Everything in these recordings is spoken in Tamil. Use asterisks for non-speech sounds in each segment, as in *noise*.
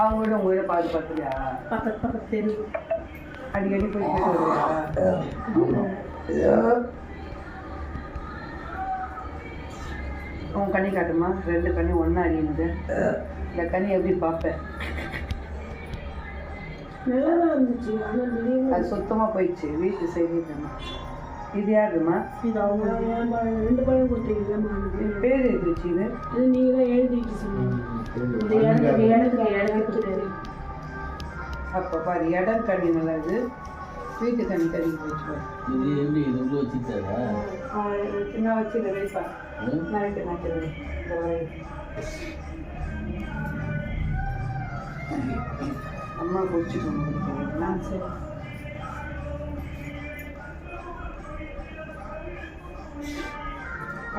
அவங்க வீடு உங்க வீடு பார்த்து பார்த்துலையா பக்கத்து பக்கத்து தெரு அடிக்கடி போய் உன் கண்ணி காட்டுமா? ரெண்டு கண்ணி ஒன்றா அறியுது இந்த கண்ணி எப்படி பார்ப்பேன்? நல்லா தான் இருந்துச்சு அது சுத்தமாக போயிடுச்சு. வீட்டு செய்திருக்கேம்மா இது யாருமா இது அவங்க. ரெண்டு கொடுத்தீங்கம்மா எனக்கு பேர் இருந்துச்சு இது? இது நீங்கள் தான் எழுதிட்டு சொன்னீங்க அப்போ பாரு இடம் கண்ணி நல்லது வீட்டு இது எப்படி இது உள்ள வச்சுட்டாரா நான் வச்சு இந்த வைப்பா நான். அம்மா குடிச்சுக்கோங்க ஆ சரி.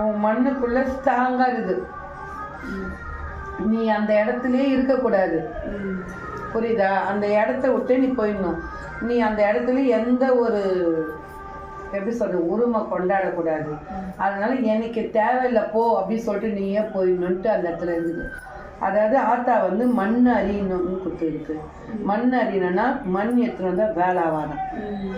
உன் மண்ணுக்குள்ள ஸ்ட்ராங்கா இருக்குது. நீ அந்த இடத்துலயே இருக்கக்கூடாது. புரியுதா? அந்த இடத்த விட்டு நீ போயிடணும். நீ அந்த இடத்துல எந்த ஒரு எப்படி சொல்றது உரிமை கொண்டாடக்கூடாது. அதனால எனக்கு தேவையில்லை போ அப்படின்னு சொல்லிட்டு நீயே போயிடணுன்ட்டு அந்த இடத்துல இருக்குது அதாவது ஆத்தா வந்து மண் அறியணும்னு கொடுத்துருக்கு. மண் அறியணும்னா மண் எடுத்துட்டு வந்தால் வேலை ஆவாதான். ம்.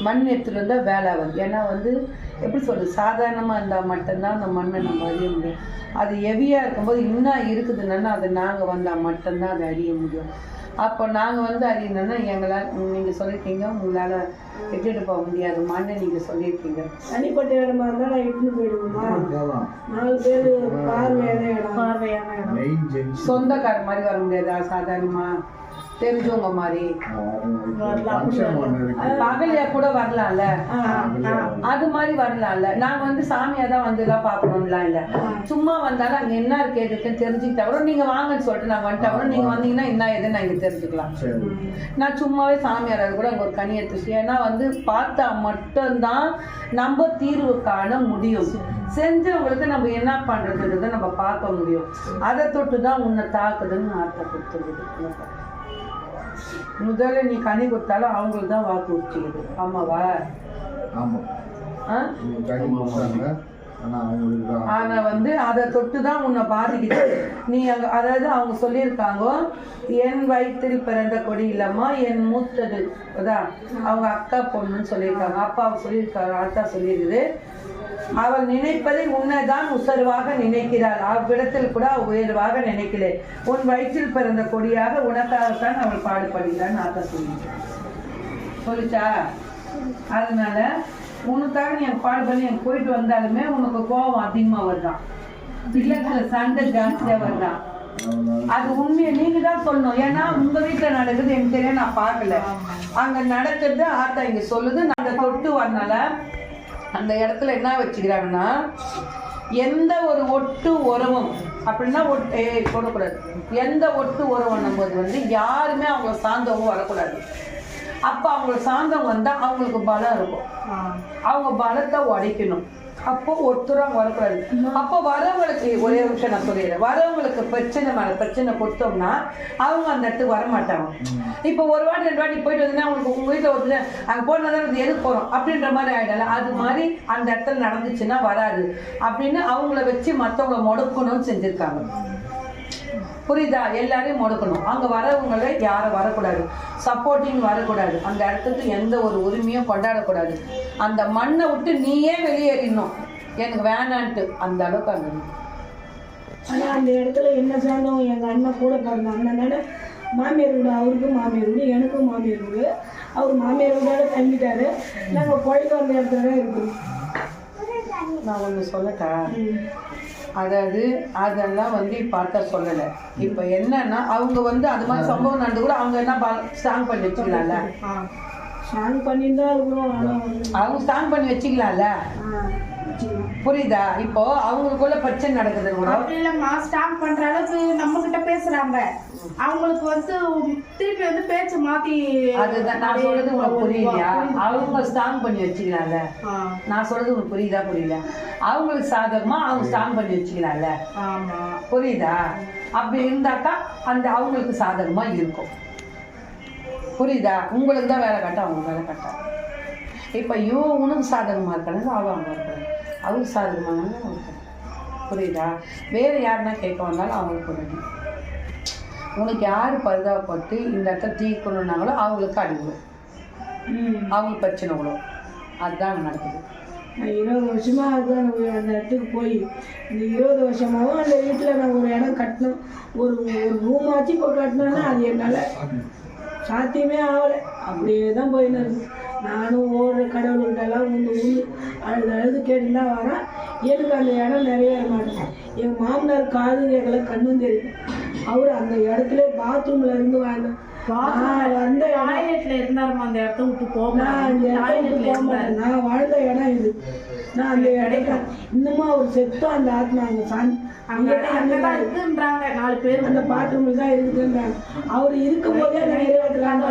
மண் எடுத்துட்டு வந்தால் வேலை ஆகாது ஏன்னா வந்து எப்படி சொல்றது சாதாரணமாக இருந்தால் மட்டும்தான் அந்த மண்ணை நம்ம அறிய முடியும். அது ஹெவியாக இருக்கும்போது இன்னும் இருக்குதுன்னா அது நாங்கள் வந்தால் மட்டும்தான் அதை அறிய முடியும். அப்போ நாங்கள் வந்து அறியணும்னா எங்களால் நீங்கள் சொல்லியிருக்கீங்க உங்களால் எட்டிட்டு போக முடியாது. மண்ணை நீங்கள் சொல்லியிருக்கீங்க தனிப்பட்ட இடமா இருந்தால் நான் இட்டுன்னு போயிடுவோமா நாலு பேர் பார்வையான இடம். பார்வையான இடம். சொந்தக்கார மாதிரி வர முடியாதா சாதாரணமாக தெரிஞ்சவங்க மாதிரி. பகலியா கூட வரலாம்ல. அது மாதிரி வரலாம்ல. நாங்க வந்து சாமியா தான் வந்து எல்லாம் பார்க்கணும்லாம் இல்ல. சும்மா வந்தாலும் அங்க என்ன இருக்கு எதுக்குன்னு தெரிஞ்சுக்கிட்டா கூட நீங்க வாங்கன்னு சொல்லிட்டு நாங்க வந்துட்டா கூட நீங்க வந்தீங்கன்னா என்ன ஏதுன்னு நாங்க தெரிஞ்சுக்கலாம். நான் சும்மாவே சாமியார் கூட அங்க ஒரு கனி எடுத்துச்சு ஏன்னா வந்து பார்த்தா மட்டும்தான் நம்ம தீர்வு காண முடியும். செஞ்சவங்களுக்கு நம்ம என்ன பண்றதுன்றதை நம்ம பார்க்க முடியும். அதை தொட்டு தான் உன்னை தாக்குதுன்னு அர்த்தம் கொடுத்துருக்குது முதல்ல நீ கனி கொடுத்தாலும் அவங்களுக்கு தான் வாக்கு உச்சிக்குது. ஆமாவா? ஆ? ஆனா வந்து அதை தொட்டு தான் உன்னை பாதிக்குது. நீ அதாவது அவங்க சொல்லியிருக்காங்க என் வயிற்றில் பிறந்த கொடி இல்லம்மா என் மூத்தது. அதான் அவங்க அக்கா பொண்ணுன்னு சொல்லியிருக்காங்க. அப்பா அவங்க சொல்லியிருக்காங்க அத்தா சொல்லியிருக்குது. அவள் நினைப்பதை உன்னைதான் உசர்வாக நினைக்கிறாள். அவ்விடத்தில் கூட உயர்வாக நினைக்கல. உன் வயிற்றில் பிறந்த கொடியாக உனக்காகத்தான் அவள் பாடுபடுகிறான்னு ஆத்தா சொல்லியிருக்காங்க சொல்லிச்சா? அதனால உனக்காக நீ எனக்கு கால் பண்ணி எனக்கு போயிட்டு வந்தாலுமே உனக்கு கோபம் அதிகமாக வருதான் இல்லத்துல சண்டை ஜாஸ்தியாக வருதான் அது உண்மையை நீங்க தான் சொல்லணும். ஏன்னா உங்க வீட்டுல நடக்குது எனக்கு தெரியும் நான் பார்க்கல. அங்க நடக்கிறது ஆத்தா இங்க சொல்லுது. நான் அந்த தொட்டு வரனால அந்த இடத்துல என்ன வச்சுக்கிறாங்கன்னா எந்த ஒரு ஒட்டு உறவும் அப்படின்னா ஒட்டு ஏய், போடக்கூடாது. எந்த ஒட்டு உறவுன்னும் போது வந்து யாருமே அவங்க சார்ந்தவங்க வரக்கூடாது. அப்போ அவங்கள சார்ந்தவங்க வந்தால் அவங்களுக்கு பலம் இருக்கும். அவங்க பலத்தை உடைக்கணும். அப்போ ஒருத்தரும் வரக்கூடாது அப்போ வரவங்களுக்கு ஒரே விஷயம் நான் சொல்லிடுறேன். வரவங்களுக்கு பிரச்சனை மேல பிரச்சனை கொடுத்தோம்னா அவங்க அந்த இடத்துக்கு வர மாட்டாங்க. இப்போ ஒரு வாட்டி ரெண்டு வாட்டி போயிட்டு வந்தீங்கன்னா உங்களுக்கு உங்க வீட்டில் ஒருத்தர் அங்கே போனதான் எதுக்கு போகிறோம் அப்படின்ற மாதிரி ஆயிடல அது மாதிரி அந்த இடத்துல நடந்துச்சுன்னா வராது. அப்படின்னு அவங்கள வச்சு மற்றவங்கள முடக்கணும்னு செஞ்சுருக்காங்க. புரியுதா? எல்லாரையும் முடக்கணும். அங்க வரவங்களை யாரும் வரக்கூடாது. சப்போர்ட்டிங் வரக்கூடாது. அந்த இடத்துக்கு எந்த ஒரு உரிமையும் கொண்டாடக்கூடாது. அந்த மண்ணை விட்டு நீயே வெளியேறிடணும். எனக்கு வேணான்ட்டு. அந்த அளவுக்கு அங்க இருக்கு. ஆனா அந்த இடத்துல என்ன சார்ந்தவங்க எங்க அண்ணன் கூட பிறந்த அண்ணனால மாமியார் வீடு அவருக்கும் மாமியார் வீடு எனக்கும் மாமியார் வீடு அவர் மாமியார் வீடோட தங்கிட்டாரு. நாங்க பழக்க வந்த இடத்துல தான் இருக்கோம். நான் ஒன்று சொல்லட்டா? அதாவது அதெல்லாம் வந்து இப்போ பார்த்தா சொல்லலை. இப்போ என்னன்னா அவங்க வந்து அது மாதிரி சம்பவம் நடந்து கூட அவங்க என்ன ஸ்ட்ராங் பண்ணி வச்சுக்கலாம்ல? ஸ்ட்ராங் வந்து அவங்க ஸ்ட்ராங் பண்ணி வச்சுக்கலாம்ல. புரியுதா? இப்போ அவங்களுக்குள்ள பிரச்சனை நடக்குது கூட. அப்படி இல்லைம்மா ஸ்டாப் பண்ற அளவுக்கு நம்ம கிட்ட பேசுறாங்க. அவங்களுக்கு வந்து திருப்பி வந்து பேச்சு மாத்தி அதுதான் நான் சொல்றது உனக்கு புரியலையா அவங்க ஸ்ட்ராங் பண்ணி வச்சுக்கலாம்ல ஆ, நான் சொல்றது உங்களுக்கு புரியுதா புரியல? அவங்களுக்கு சாதகமா அவங்க ஸ்ட்ராங் பண்ணி வச்சுக்கலாம்ல ஆமா. புரியுதா? அப்படி இருந்தாக்கா அந்த அவங்களுக்கு சாதகமா இருக்கும். புரியுதா? உங்களுக்கு தான் வேலை கட்ட அவங்க வேலை கட்ட. இப்போ இவன் உனக்கு சாதகமா இருக்காங்க அவன் அவங்க இருக்காங்க அவங்க சாதகமான அவங்களுக்கு புரியுதா? வேற யாருன்னா கேட்க வந்தாலும் அவங்களுக்கு பண்ணணும் உனக்கு யார் பரிதாபப்பட்டு இந்த இடத்துல தீர்க்கணுன்னாங்களோ அவங்களுக்கு அடிவிடும் அவங்களுக்கு பிரச்சனை விடும் அதுதான் நடக்குது. இருபது வருஷமா அதுதான் நான் அந்த இடத்துக்கு போய் இந்த இருபது வருஷமாவும் அந்த வீட்டில் நான் ஒரு இடம் கட்டணும் ஒரு ஒரு ரூம் ஆச்சு இப்போ கட்டினேன்னா அது என்னால் சாத்தியமே ஆகலை. அப்படியே தான் போயின்னு இருக்கு. நானும் ஓடுற கடவுள்கிட்டலாம் உந்து உண்டு அழுது அழுது கேட்டு தான் வரேன் எனக்கு அந்த இடம் நிறைய மாட்டேன். எங்கள் மாமனார் காதும் கேட்கல கண்ணும் தெரியல. அவர் அந்த இடத்துல பாத்ரூம்ல இருந்து வாங்க வந்த இடம் டாய்லெட்ல இருந்தாருமா அந்த இடத்த விட்டு போக நான் வாழ்ந்த இடம் இது. நான் அந்த இடத்துல இன்னமும் அவர் செத்தும் அந்த ஆத்மா அங்கே சாந்தி அங்க அங்கே அங்கதான் இருக்குன்றாங்க நாலு பேர். அந்த பாத்ரூமில் தான் இருக்குன்றாங்க. அவர் இருக்கும் போதே நிறைவேற்றலான்னு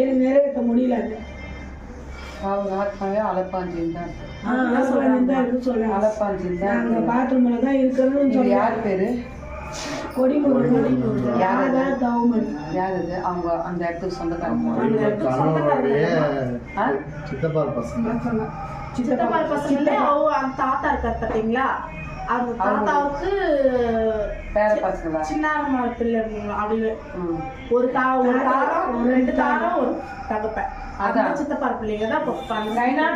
எனக்கு நிறைவேற்ற முடியல பாத்ரூமில் தான் சொல்லுவாங்க யார் பேரு? அவங்க அந்த இடத்துக்கு சொந்தக்காரங்க? சித்தப்பா பசங்க. சித்தப்பா பசங்களே அவங்க தாத்தா இருக்காரு பாத்தீங்களா? அந்த தாத்தாவுக்கு பேர பசங்களா சின்ன பிள்ளை அப்படி ம். ஒரு தா ஒரு தாரம் ரெண்டு தாரம் ஒரு தகப்பேன் அதான். சித்தப்பா பிள்ளைங்க தான்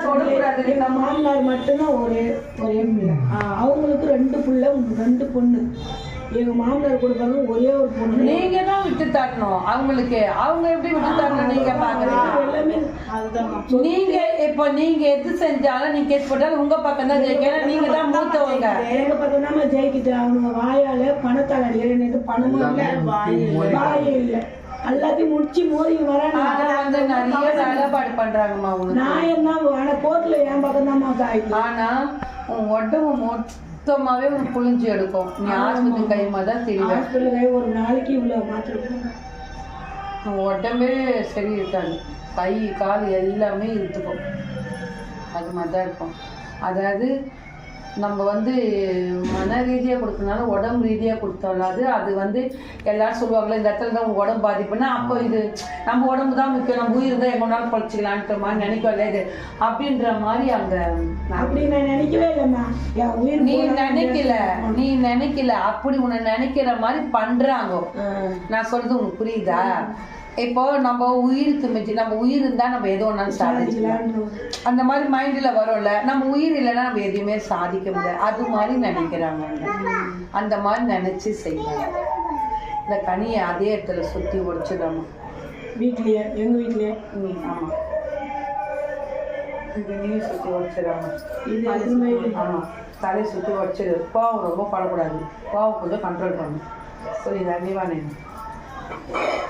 தொடக்கூடாது. மாமனார் மட்டும்தான் ஒரே ஒரே பிள்ளை. அவங்களுக்கு ரெண்டு பிள்ளை ரெண்டு பொண்ணு. எங்க மாமனார் கொடுப்பாங்க ஒரே ஒரு பொண்ணு. நீங்க தான் விட்டு தரணும். அவங்களுக்கு அவங்க எப்படி விட்டு தரணும் நீங்க பாக்குறீங்க எல்லாமே அதுதான் நீங்க இப்ப நீங்க எது செஞ்சாலும் நீங்க கேஸ் போட்டாலும் உங்க பக்கம் தான் ஜெயிக்கும். ஏன்னா நீங்க தான் மூத்தவங்க. எங்க பக்கம் தான் ஜெயிக்கிட்டு அவனுங்க வாயால பணத்தால் அடிக்கிற எனக்கு பணமும் இல்லை. வாயே இல்லை. எல்லாத்தையும் முடிச்சு மோதி வராங்க. ஆனா வந்து நிறைய வேலைப்பாடு பண்றாங்கம்மா நான் என்ன ஆனா கோர்ட்ல என் பக்கம் தான் ஆனா உன் உடம்பு மொத்தமாவே உனக்கு புளிஞ்சு எடுக்கும். நீ ஆஸ்பத்திரி கைமா தான் தெரியும் ஒரு நாளைக்கு இவ்வளோ மாத்திரம் உன் உடம்பே சரி இருக்காது கை கால் எல்லாமே இழுத்துக்கும். அது மாதிரி தான் இருக்கும். அதாவது நம்ம வந்து மன ரீதியாக கொடுக்கறனால உடம்பு ரீதியாக கொடுத்தாலும் அது வந்து எல்லாரும் சொல்லுவாங்களே இந்த இடத்துல தான் உங்க உடம்பு பாதிப்புன்னா அப்போ இது நம்ம உடம்பு தான் முக்கியம். நம்ம உயிர் தான் எங்க நாள் பழிச்சிக்கலான்ட்டு மாதிரி நினைக்கல இது. அப்படின்ற மாதிரி அங்க அப்படி நான் நினைக்கவே இல்லைம்மா உயிர் நீ நினைக்கல நீ நினைக்கல. அப்படி உன்னை நினைக்கிற மாதிரி பண்றாங்க. ஆ. நான் சொல்றது உங்களுக்கு புரியுதா? இப்போ நம்ம உயிருக்கு மிஞ்சி நம்ம உயிர் இருந்தா நம்ம எது ஒன்றாலும் ஒரு- அந்த மாதிரி மைண்டில் வரும்ல நம்ம உயிர் இல்லைன்னா நம்ம எதுவுமே சாதிக்க முடியாது. அது மாதிரி நினைக்கிறாங்க. அந்த மாதிரி நினைச்சு செய்யறாங்க. இந்த கனியை அதே இடத்துல சுத்தி உடைச்சிடாம வீட்லயே எங்க வீட்லயே? ம் ஆமா. இந்த நீ சுத்தி உடைச்சிடாம இது எதுவுமே இல்லை. ஆமா. தலையை சுத்தி உடைச்சிடு கோவம் ரொம்ப படக்கூடாது. கோவம் கொஞ்சம் கண்ட்ரோல் பண்ணணும் புரியுதா நீவானே? என்ன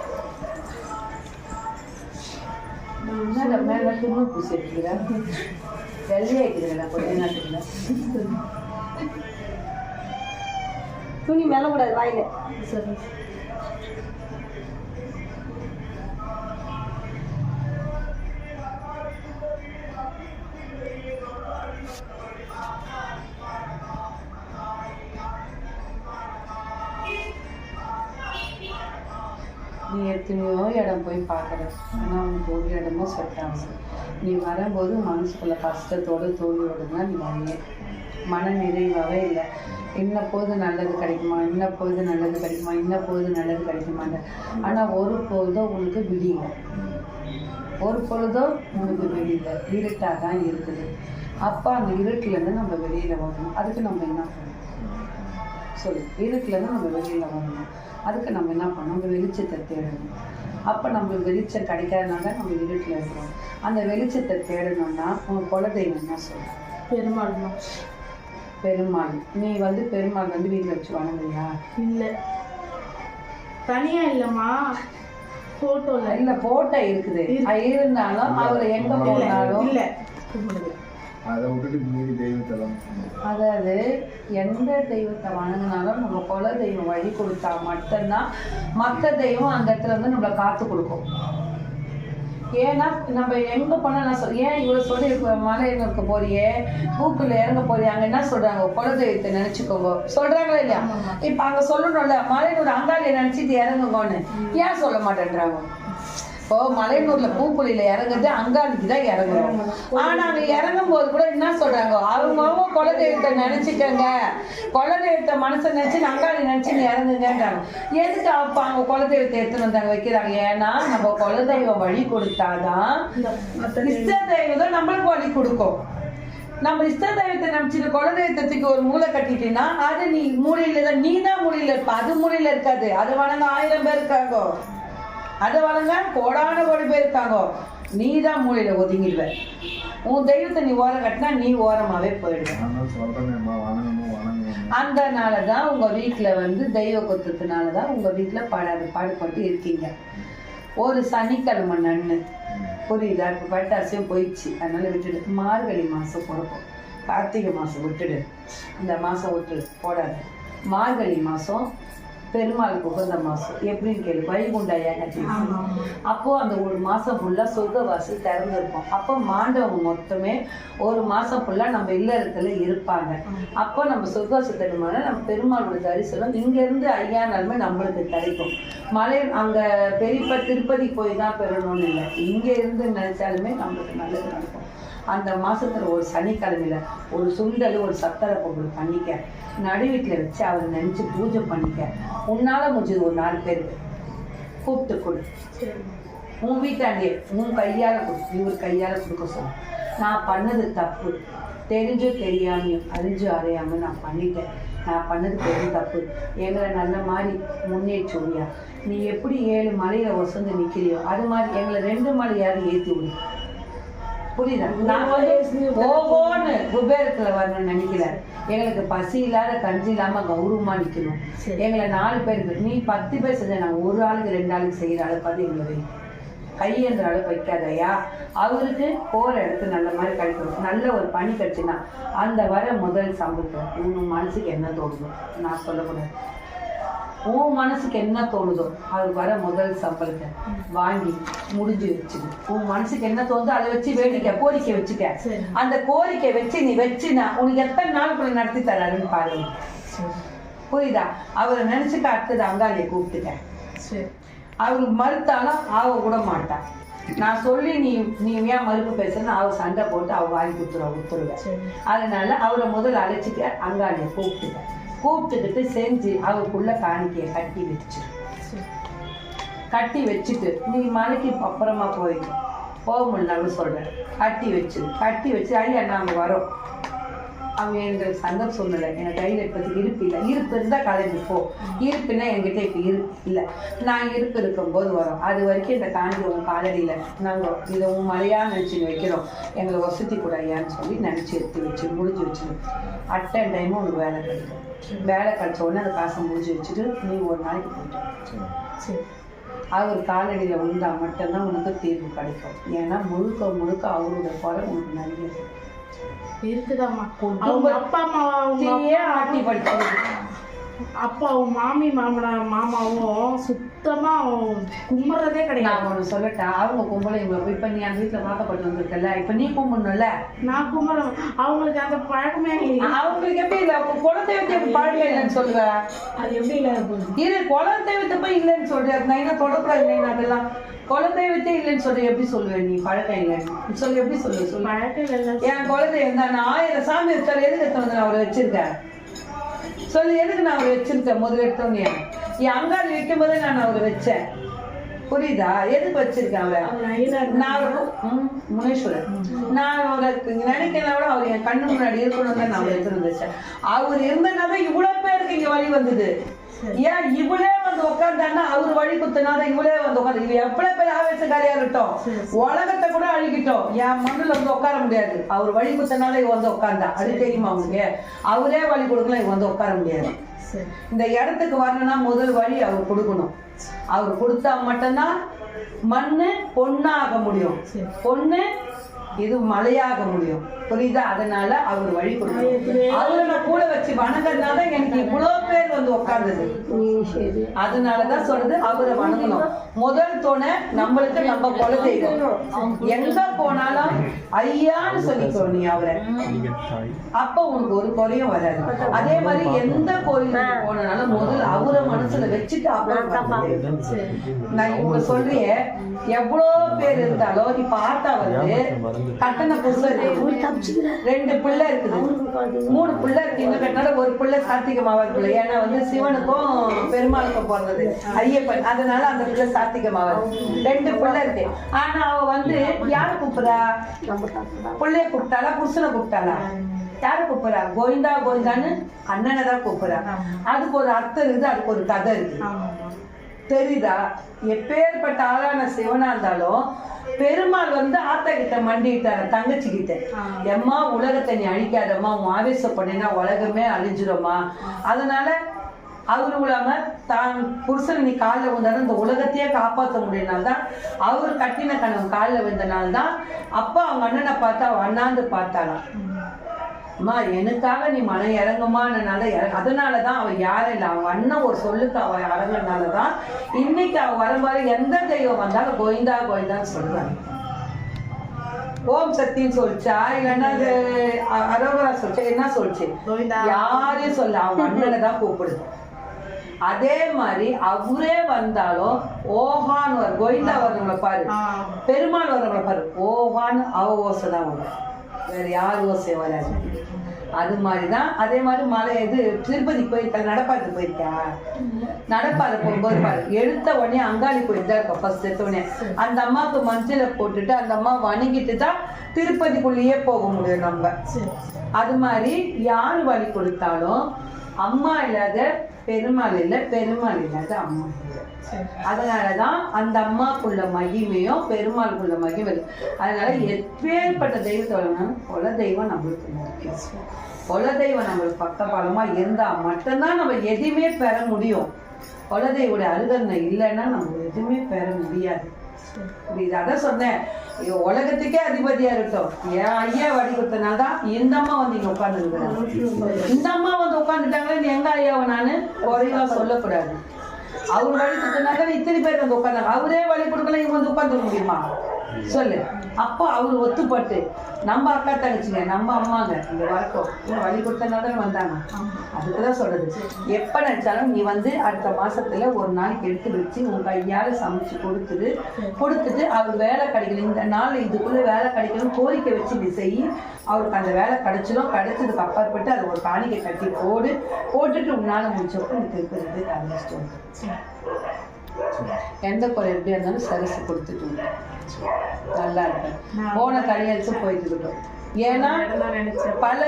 மேல துணி பூசி எடுத்துக்கிறேன் வெள்ளையாக்கிறேன் கொஞ்ச நேரத்துக்குள்ள துணி மேல கூடாது வாயில நீ எத்தனையோ இடம் போய் பார்க்குற ஆனால் உனக்கு ஒரு இடமும் செட் நீ வரும்போது மனசுக்குள்ள கஷ்டத்தோடு தோல்வியோடு தான் நீ வரைய மன நிறைவாகவே இல்லை. இன்ன போது நல்லது கிடைக்குமா? இன்ன போது நல்லது கிடைக்குமா? இன்ன பொழுது நல்லது கிடைக்குமான்னு. ஆனால் ஒரு பொழுதோ உங்களுக்கு விடியல. ஒரு பொழுதோ உங்களுக்கு வெளியில் இருட்டாக தான் இருக்குது. அப்போ அந்த இருட்டிலேருந்து நம்ம வெளியில் வரணும். அதுக்கு நம்ம என்ன பண்ணணும்? சொல்லு. இருட்டிலேருந்து நம்ம வெளியில் வரணும். அதுக்கு நம்ம என்ன பண்ணணும்? அந்த வெளிச்சத்தை தேடணும். அப்போ நம்ம வெளிச்சம் கிடைக்காதனால நம்ம இருட்டில் இருக்கிறோம். அந்த வெளிச்சத்தை தேடணும்னா உன் குலதெய்வம் என்ன சொல்லும் பெருமாள் பெருமாள். நீ வந்து பெருமாள் வந்து வீட்டில் வச்சு வணங்குறியா இல்ல. தனியா இல்லம்மா. போட்டோல இல்லை போட்டோ இருக்குது. அது இருந்தாலும் அவர் எங்கே போனாலும் இல்ல. அதை விட்டுட்டு மீறி தெய்வத்தெல்லாம் அதாவது எந்த தெய்வத்தை வணங்கினாலும் நம்ம குல தெய்வம் வழி கொடுத்தா மட்டும்தான் மற்ற தெய்வம் அந்த இடத்துல வந்து நம்மளை காத்து கொடுக்கும். ஏன்னா நம்ம எங்க போனா நான் சொல் ஏன் இவ்வளவு சொல்லி மலையில இருக்க போறியே பூக்குள்ள இறங்க போறியே அங்க என்ன சொல்றாங்க? குல தெய்வத்தை நினைச்சுக்கோங்க. சொல்றாங்களா இல்லையா? இப்ப அங்க சொல்லணும்ல மலையினோட அங்காளியை நினைச்சிட்டு இறங்குங்கன்னு. ஏன் சொல்ல மாட்டேன்றாங்க? இப்போ மலையனூர்ல பூக்குழியில இறங்குறது அங்காளிக்கு தான் இறங்குறோம். ஆனா அங்க இறங்கும் போது கூட என்ன சொல்றாங்க? அவங்க அவங்க குலதெய்வத்தை நினைச்சுக்கங்க. குலதெய்வத்தை மனசை நினைச்சு அங்காளி நினைச்சு நீ இறங்குங்கன்றாங்க. எதுக்கு அப்ப அவங்க குலதெய்வத்தை எடுத்துன்னு வந்தாங்க வைக்கிறாங்க? ஏன்னா நம்ம குலதெய்வம் வழி கொடுத்தாதான் இஷ்ட தெய்வம் தான் நம்மளுக்கு வழி கொடுக்கும். நம்ம இஷ்ட தெய்வத்தை நினைச்சிட்டு குலதெய்வத்துக்கு ஒரு மூளை கட்டிட்டீங்கன்னா அது நீ மூலையில தான் நீ தான் மூலையில இருப்ப. அது மூலையில இருக்காது. அது வணங்க ஆயிரம் பேர் இருக்காங்க. அதை வணங்க கோடான கோடி பேர் இருக்காங்க. நீ தான் மூலையில ஒதுங்கிடுவ. உன் தெய்வத்தை நீ ஓரம் கட்டினா நீ ஓரமாவே போயிடுவ. நான் சொல்றேன்மா வணங்கணும் வணங்கணும். அதனால தான் உங்க வீட்டில் வந்து தெய்வ குத்தத்தினால தான் உங்க வீட்டில் பாடாது பாடுபட்டு இருக்கீங்க. ஒரு சனிக்கிழமை நன்னு. புரியுதா? இப்போ பட்டாசியும் போயிடுச்சு. அதனால விட்டுடு. மார்கழி மாதம் பிறக்கும் கார்த்திகை மாதம் விட்டுடு. இந்த மாதம் விட்டுடு. போடாது. மார்கழி மாதம் பெருமாளுக்கு உகந்த மாதம் எப்படின்னு கேளு வைகுண்ட ஏகாட்சி அப்போ அந்த ஒரு மாசம் ஃபுல்லா சொர்க்க வாசல் திறந்திருக்கும். அப்போ மாண்டவங்க மொத்தமே ஒரு மாசம் ஃபுல்லா நம்ம இல்லறத்துல இருப்பாங்க. அப்போ நம்ம சொர்க்கவாசல் திருமணம் நம்ம பெருமாளோட தரிசனம் இங்க இருந்து ஐயா நன்மை நம்மளுக்கு கிடைக்கும். மலை அங்க பெரியப்ப திருப்பதி போய் தான் பெறணும்னு இல்லை. இங்க இருந்து நினைச்சாலுமே நம்மளுக்கு நல்லது நடக்கும். அந்த மாசத்துல ஒரு சனிக்கிழமையில ஒரு சுண்டல் ஒரு சத்தரை பொங்கல் பண்ணிக்க நடு வீட்டுல வச்சு அவரை நினைச்சு பூஜை பண்ணிக்க. உன்னால முடிஞ்சது ஒரு நாலு பேர். கூப்பிட்டு கொடு. உன் வீட்டாண்டியே உன் கையால கொடு. இவர் கையால கொடுக்க சொல்லு நான் பண்ணது தப்பு. தெரிஞ்சோ தெரியாமையும் அறிஞ்சோ அறியாமல் நான் பண்ணிட்டேன். நான் பண்ணது பெரும் தப்பு. எங்களை நல்ல மாதிரி முன்னேற்றுவியா நீ எப்படி ஏழு மலையில வசந்து நிற்கிறியோ அது மாதிரி எங்களை ரெண்டு மலையாவது ஏற்றி விடு. புரியுதா? நான் வந்து குபேரத்துல வரணும்னு நினைக்கிறேன். எங்களுக்கு பசி இல்லாத கஞ்சி இல்லாம கௌரவமா நிக்கணும். எங்களை நாலு பேருக்கு நீ பத்து பேர் செஞ்ச நாங்க ஒரு ஆளுக்கு ரெண்டு ஆளுக்கு செய்யற அளவுக்கு பார்த்து எங்களை கையேந்திர அளவு வைக்காதயா அவருக்கு போற இடத்து நல்ல மாதிரி கிடைக்கணும் நல்ல ஒரு பணி கிடைச்சுன்னா அந்த வர முதல் சம்பளத்தை உன் மனசுக்கு என்ன தோணுதோ நான் சொல்லக்கூடாது. உன் மனசுக்கு என்ன தோணுதோ அது வர முதல் சம்பளத்தை வாங்கி முடிஞ்சு வச்சுடு உன் மனசுக்கு என்ன தோணுதோ அதை வச்சு வேடிக்கை கோரிக்கை வச்சுக்க. அந்த கோரிக்கை வச்சு நீ வச்சுனா உனக்கு எத்தனை நாளுக்குள்ள நடத்தி தராருன்னு பாருங்க புரியுதா? அவரை நினைச்சுக்க அடுத்தது அங்காளியை கூப்பிட்டுக்க. அவர் மறுத்தாலும் ஆவ கூட மாட்டான் நான் சொல்லி நீ நீ ஏன் மறுப்பு பேசுறேன்னு அவ சண்டை போட்டு அவ வாங்கி கொடுத்துருவா. கொடுத்துருவேன் அதனால அவரை முதல்ல அழைச்சிக்க அங்காளியை கூப்பிட்டுக்க. கூப்பிட்டுக்கிட்டு செஞ்சு அவருக்குள்ள காணிக்கையை கட்டி வச்சிரு. கட்டி வச்சுட்டு நீ மலைக்கு அப்புறமா போயிடும் போக முடியலன்னு சொல்றேன். கட்டி வச்சு கட்டி வச்சு ஐயா நாங்க வரோம். அவங்க எங்களுக்கு சந்தர்ப்ப சூழ்நிலை எனக்கு கையில் இப்போதைக்கு இருப்பு இல்லை. இருப்பு இருந்தால் கிளம்பி போ. இருப்புன்னா என்கிட்ட இப்போ இருப்பு இல்லை. நான் இருப்பு இருக்கும்போது வரோம். அது வரைக்கும் இந்த காண்டி உன் காலடியில் நாங்கள் இதை உன் மலையாக நினச்சி வைக்கிறோம். எங்களை வசதி கூட ஐயான்னு சொல்லி நினச்சி எடுத்து வச்சு முடிஞ்சு வச்சுரு அட் அண்ட் டைமும் உனக்கு வேலை கிடைக்கும். வேலை கிடைச்ச உடனே அந்த காசை முடிஞ்சு வச்சுட்டு நீ ஒரு நாளைக்கு போயிட்டு சரி. அவர் காலடியில் விழுந்தா மட்டும்தான் உனக்கு தீர்வு கிடைக்கும். ஏன்னா முழுக்க முழுக்க அவரோட குறை உனக்கு இருக்கு. இருக்குதாம்மா அவங்க அப்பா அம்மா அவங்க ஆட்டி படிச்சு அப்பா அவங்க மாமி மாமனா மாமாவும் சுத்தமா கும்பிட்றதே கிடையாது. ஒன்று சொல்லட்டா? அவங்க கும்பலை இவங்க இப்போ நீ அந்த வீட்டில் வாக்கப்பட்டு வந்திருக்கல இப்போ நீ கும்பிடணும்ல? நான் கும்பிட்றேன் அவங்களுக்கு அந்த பழக்கமே அவங்களுக்கு எப்படி இல்லை? உங்க குலதெய்வத்தை பழக்கம் இல்லைன்னு சொல்லுவ. அது எப்படி போகுது இது குலதெய்வத்தை போய் இல்லைன்னு சொல்ற. நான் என்ன தொடக்கூடாது இல்லைன்னு அதெல்லாம்? குலதெய்வத்தே இல்லைன்னு சொல்லி எப்படி சொல்லுவேன் நீ? பழக்கம் இல்லைன்னு சொல்லி எப்படி சொல்லு? இல்லை என் குலதெய்வம் தான் நான் ஆயிரம் சாமி இருக்காரு எதுக்கு எடுத்து வந்து நான் அவரை வச்சிருக்கேன் சொல்லு எதுக்கு நான் அவரை வச்சிருக்கேன் முதல்ல எடுத்தோன்னே. என் அங்காடி வைக்கும் போதே நான் அவரை வச்சேன். புரியுதா? எதுக்கு வச்சிருக்கேன் அவரை? நான் ஒரு- ம், முனீஸ்வரன் நான் அவரை நினைக்கலாம் விட அவர் என் கண்ணு முன்னாடி இருக்கணும் தான் நான் அவரை எடுத்துட்டு வச்சேன். அவர் இருந்தனால இவ்வளவு பேருக்கு இங்க வழி வந்தது. ஏன் இவளே வந்து உட்காந்தான்னா அவர் வழி குத்துனால இவளே வந்து உட்காந்து இவ எவ்வளவு பேர் ஆவேசக்காரியா இருக்கட்டும். உலகத்தை கூட அழிக்கிட்டோம். என் மண்ணுல வந்து உட்கார முடியாது. அவர் வழி குத்தனால இவ வந்து உட்காந்தா அது தெரியுமா உங்களுக்கு? அவரே வழி கொடுக்கலாம் இவ வந்து உட்கார முடியாது. இந்த இடத்துக்கு வரணும்னா முதல் வழி அவர் கொடுக்கணும். அவர் கொடுத்தா மட்டும்தான் மண்ணு பொண்ணாக முடியும். பொண்ணு இது மலையாக முடியும். புரியுதா? அதனால அவர் வழி கொடுக்கணும். அவரை நான் கூட வச்சு வணங்குறதுனால தான் எனக்கு இவ்வளோ பேர் வந்து உட்கார்ந்தது. அதனாலதான் சொல்றது அவரை வணங்கணும். முதல் துணை நம்மளுக்கு நம்ம குல தெய்வம் எங்க போனாலும் ஐயான்னு சொல்லிக்கோ நீ அவரை. அப்ப உனக்கு ஒரு குறையும் வராது. அதே மாதிரி எந்த கோயிலுக்கு போனாலும் முதல்ல அவரை மனசுல வச்சுட்டு அப்புறம் நான் இவங்க சொல்றிய எவ்வளோ பேர் இருந்தாலும் இப்ப ஆத்தா வந்து கட்டண புதுசு ரெண்டு பிள்ளை இருக்குது. மூணு பிள்ளை இருக்கு. இன்னும் கட்டினால ஒரு பிள்ளை சாத்திக மாவாது பிள்ளை ஏன்னா வந்து சிவனுக்கும் பெருமாளுக்கும் பிறந்தது ஐயப்பன். அதனால அந்த பிள்ளை சாத்திக மாவாது ரெண்டு பிள்ளை இருக்கு. ஆனா அவ வந்து யாரு கூப்பிடுறா? பிள்ளைய கூப்பிட்டாளா? புருஷனை கூப்பிட்டாளா? யாரு கூப்பிடுறா? கோவிந்தா கோவிந்தான்னு அண்ணனை தான் கூப்பிடுறா. அதுக்கு ஒரு அர்த்தம் இருக்குது அதுக்கு ஒரு கதை இருக்கு. தெரியுதா? எப்பேற்பட்ட ஆளான சிவனா இருந்தாலும் பெருமாள் வந்து ஆத்தா கிட்ட மண்டிட்டாரு தங்கச்சி கிட்ட எம்மா உலகத்தை நீ அழிக்காதம்மா உன் ஆவேசப்படினா உலகமே அழிஞ்சிரும்மா. அதனால அவரு இல்லாம தான் புருஷன் நீ காலில் விழுந்தாலும் இந்த உலகத்தையே காப்பாற்ற முடியினால தான் அவர் கட்டின கணவன் காலில் விழுந்தனால தான் அப்பா அவங்க அண்ணனை பார்த்து அவ அண்ணாந்து பார்த்தாளாம். அம்மா எனக்காக நீ மனம் இறங்குமானால அதனால தான் அவன் யாரும் இல்லை. அவன் அண்ணன் ஒரு சொல்லுக்கு அவன் இறங்குனால தான் இன்னைக்கு அவன் வரும்போது எந்த தெய்வம் வந்தாலும் கோவிந்தா கோவிந்தான்னு சொல்றாங்க ஓம் சக்தின்னு சொல்லிச்சா? இல்லைன்னா அரோகரா சொல்லிச்சா? என்ன சொல்லிச்சு. யாரையும் சொல்ல அவன் அண்ணனை தான் கூப்பிடுது. அதே மாதிரி அவரே வந்தாலும் ஓஹான்னு வரும். கோவிந்தா வர்றவங்கள பாரு. பெருமாள் வர்றவங்கள பாரு. ஓஹான்னு அவ ஓசை தான் வரும். வேற யார் ஓசை வராது அது மாதிரி தான் அதே மாதிரி மலை இது திருப்பதி போயிருக்கா நடப்பாது போயிருக்கா நடப்பாதை போகும்போது பாரு எடுத்த உடனே அங்காளி போயிட்டு தான் இருக்கும் ஃபர்ஸ்ட் எடுத்த உடனே. அந்த அம்மாவுக்கு மஞ்சளை போட்டுட்டு அந்த அம்மா வணங்கிட்டு தான் திருப்பதிக்குள்ளேயே போக முடியும் நம்ம. அது மாதிரி யார் வழி கொடுத்தாலும் அம்மா இல்லாத பெருமாள் இல்லை பெருமாள் இல்லாத அம்மா இல்லை. அதனாலதான் அந்த அம்மாக்குள்ள மகிமையும் பெருமாளுக்குள்ள மகிமை அதனால எப்பேற்பட்ட தெய்வத்தை வழங்கினாலும் குல தெய்வம் நம்மளுக்கு முக்கியம். குல தெய்வம் நம்மளுக்கு பக்கபலமா இருந்தா மட்டும்தான் நம்ம எதுவுமே பெற முடியும். குல தெய்வோட அருகன்னை இல்லைன்னா நம்ம எதுவுமே பெற முடியாது. புரியுது அதான் சொன்னேன் உலகத்துக்கே அதிபதியா இருக்கட்டும். என் ஐயா வடி கொடுத்தனாதான் இந்த அம்மா வந்து இங்க உட்காந்துருக்குறாங்க இந்த அம்மா வந்து உட்காந்துட்டாங்களே நீ எங்க ஐயாவை நானு குறைவா சொல்லக்கூடாது. அவர் வழி கொடுத்தனாக்க இத்தனை பேர் வந்து உட்காந்தாங்க அவரே வழி கொடுக்கல இவங்க வந்து உட்காந்துக்க முடியுமா? சொல்லு. அப்போ அவர் ஒத்துப்பட்டு. நம்ம அக்கா தங்கச்சிங்க நம்ம அம்மாங்க. இந்த வரட்டும் இவங்க வழி கொடுத்தனால தானே வந்தாங்க. அதுக்கு தான் சொல்றது. எப்போ நினைச்சாலும் நீ வந்து அடுத்த மாசத்துல ஒரு நாளைக்கு எடுத்து வச்சு உன் கையால் சமைச்சு கொடுத்துட்டு கொடுத்துட்டு அவர் வேலை கிடைக்கல. இந்த நாள் இதுக்குள்ளே வேலை கிடைக்கணும் கோரிக்கை வச்சு நீ செய். அவருக்கு அந்த வேலை கிடைச்சிடும் கிடைச்சதுக்கு அப்பாற்பட்டு அதை ஒரு காணிக்கை கட்டி போடு. போட்டுட்டு உன்னால் முடிச்சப்போ நீ திருப்பி ஆரம்பிச்சிட்டு எந்த குறை எப்படியா இருந்தாலும் சரிசு கொடுத்துட்டு. நல்லா இருக்கும். போன கையெழுத்து போயிட்டு ஏன்னா பல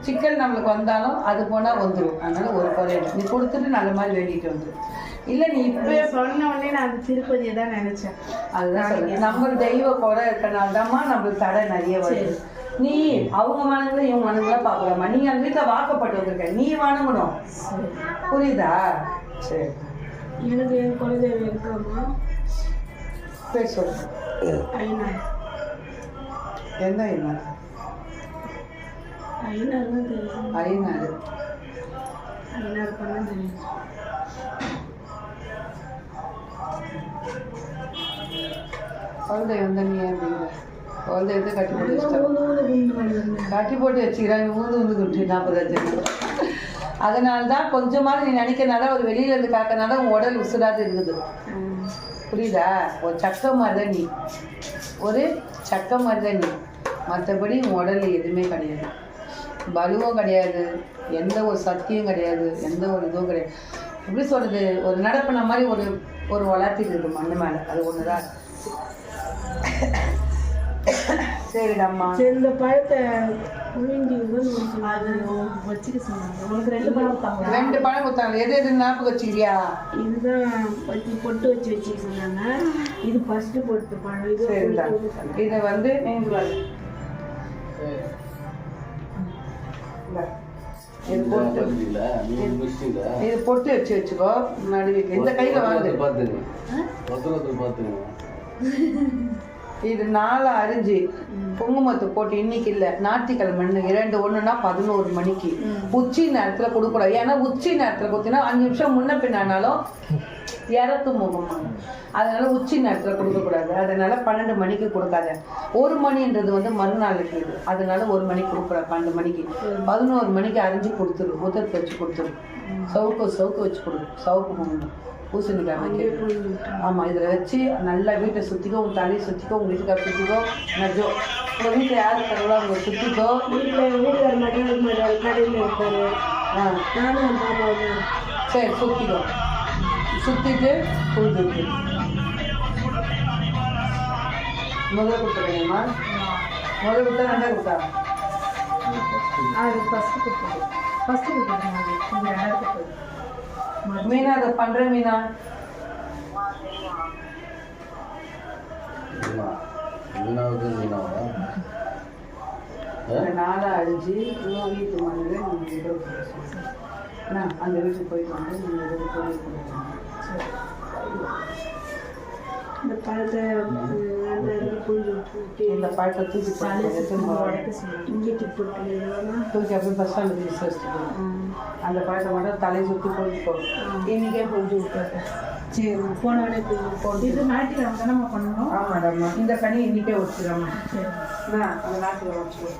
சிக்கல் நம்மளுக்கு வந்தாலும் அது போனா வந்துடும் அதனால ஒரு குறை. நீ கொடுத்துட்டு நல்ல மாதிரி வேண்டிட்டு வந்துடும் இல்ல நீ இப்ப சொன்ன உடனே நான் அந்த திருப்பதியை தான் நினைச்சேன். அதுதான் நம்ம தெய்வ குறை இருக்கனால தான்மா நம்மளுக்கு தடை நிறைய வருது. நீ அவங்க மனங்களை இவங்க மனங்களை பார்க்கலாமா? நீ அந்த வீட்டில் வாக்கப்பட்டு வந்திருக்க நீ வணங்கணும். புரியுதா? சரி. எனக்கு என் குலதெய்வம் இருக்காமா பேர் சொல்லு ஐநா என்ன ஐநார் தான் தெரியும். ஐநாடு ஐநார் பண்ண தெரியும். குழந்தை வந்து நீ ஏன் அப்படிங்கிற குழந்தை எடுத்து கட்டி போட்டு வச்சுட்டா. கட்டி போட்டு வச்சுக்கிறாங்க ஊந்து ஊந்து குட்டி நாற்பதாச்சு அதனால தான் கொஞ்சமாவது நீ நினைக்கிறனால ஒரு வெளியில இருந்து காக்கனால உன் உடல் உசுராது இருக்குது. புரியுதா? ஒரு சக்க மாதிரி நீ. ஒரு சக்க மாதிரி நீ. மற்றபடி உன் உடல்ல எதுவுமே கிடையாது. பலுவும் கிடையாது. எந்த ஒரு சக்தியும் கிடையாது. எந்த ஒரு இதுவும் கிடையாது. எப்படி சொல்றது? ஒரு நடப்பின மாதிரி ஒரு ஒரு வளர்த்திட்டு இருக்கு மண்ணு மேலே. அது ஒன்று தான் *coughs* சரிடாம்மா சரி இந்த பழத்தை புழிஞ்சி வந்து அது வச்சுக்க சொன்னாங்க உனக்கு ரெண்டு பழம் கொடுத்தாங்க ரெண்டு பழம் கொடுத்தாங்க. எது எது ஞாபகம் வச்சுக்கிறியா? இதுதான் பத்தி பொட்டு வச்சு வச்சுக்க சொன்னாங்க. இது ஃபர்ஸ்ட் பொட்டு பழம் இது இதை வந்து. இது போட்டு. இது வச்சு வச்சுக்கோ. முன்னாடி வைக்க. இந்த கையில ஒருத்தர் பாத்துங்க *laughs* இது நாலு அரிஞ்சு குங்குமத்தை போட்டு இன்னைக்கு இல்லை ஞாயிற்றுக்கிழமை இரண்டு ஒன்றுனா பதினோரு மணிக்கு. உச்சி நேரத்தில் கொடுக்கூடாது ஏன்னா உச்சி நேரத்தில் கொடுத்தீங்கன்னா அஞ்சு நிமிஷம் முன்ன பின்னானாலும் இறத்து முகம். அதனால உச்சி நேரத்தில் கொடுக்கக்கூடாது. அதனால பன்னெண்டு மணிக்கு கொடுக்காத. ஒரு மணின்றது வந்து மறுநாளுக்கு இது. அதனால ஒரு மணிக்கு கொடுக்கூடாது பன்னெண்டு மணிக்கு. பதினோரு மணிக்கு அரிஞ்சு கொடுத்துரு. உதத்து வச்சு கொடுத்துரு. சவுக்கு சவுக்கு வச்சு கொடு. சவுக்கு போகணும் பூசணிக்காய் வைக்கிறது ஆமாம் இதில் வச்சு நல்லா வீட்டை சுற்றிக்கோ உங்கள் தலையை சுற்றிக்கோ உங்கள் வீட்டுக்கார சுற்றிக்கோ நஜோ உங்கள் வீட்டில் யார் தரவோ அவங்க சுற்றிக்கோ வீட்டில் வீட்டுக்கார மட்டும் இருக்க மாட்டாரு கடையில் இருப்பாரு. ஆ. நானும் என் பாப்பாவும் சரி சுற்றிக்கோ சுற்றிட்டு கொடுத்துருக்கு முதல் கொடுத்துருங்கம்மா முதல் கொடுத்தா ரெண்டாவது கொடுத்தா அது ஃபஸ்ட்டு கொடுத்தது ஃபஸ்ட்டு இது ரெண்டாவது கொடுத்தது மீனா அதை பண்ணுறேன் மீனா. மீனா மீனாவுக்கு மீனாவா? நாளை அழிஞ்சு உங்கள் வீட்டு அந்த வீட்டுக்கு போயிட்டு வந்து நீங்கள் இதை பழத்தை அந்த விட்டு இந்த பழத்தை தூக்கி போட்டு எடுத்துன்னு போவாங்க. இங்கே போட்டு தூக்கி அப்படியே பஸ் ஸ்டாண்டுக்கு விசாரிச்சுட்டு போகணும். அந்த பழத்தை மட்டும் தலையை சுற்றி போயிட்டு இன்னைக்கே போயிட்டு விட்டுருக்கேன் சரி போனோடனே போய் இது ஞாயிற்றுக்கிழமை நம்ம பண்ணணும்? ஆமாடம்மா இந்த கனி இன்னைக்கே வச்சுக்கிறோம்மா அந்த நாட்டுக்கு வச்சுக்கோ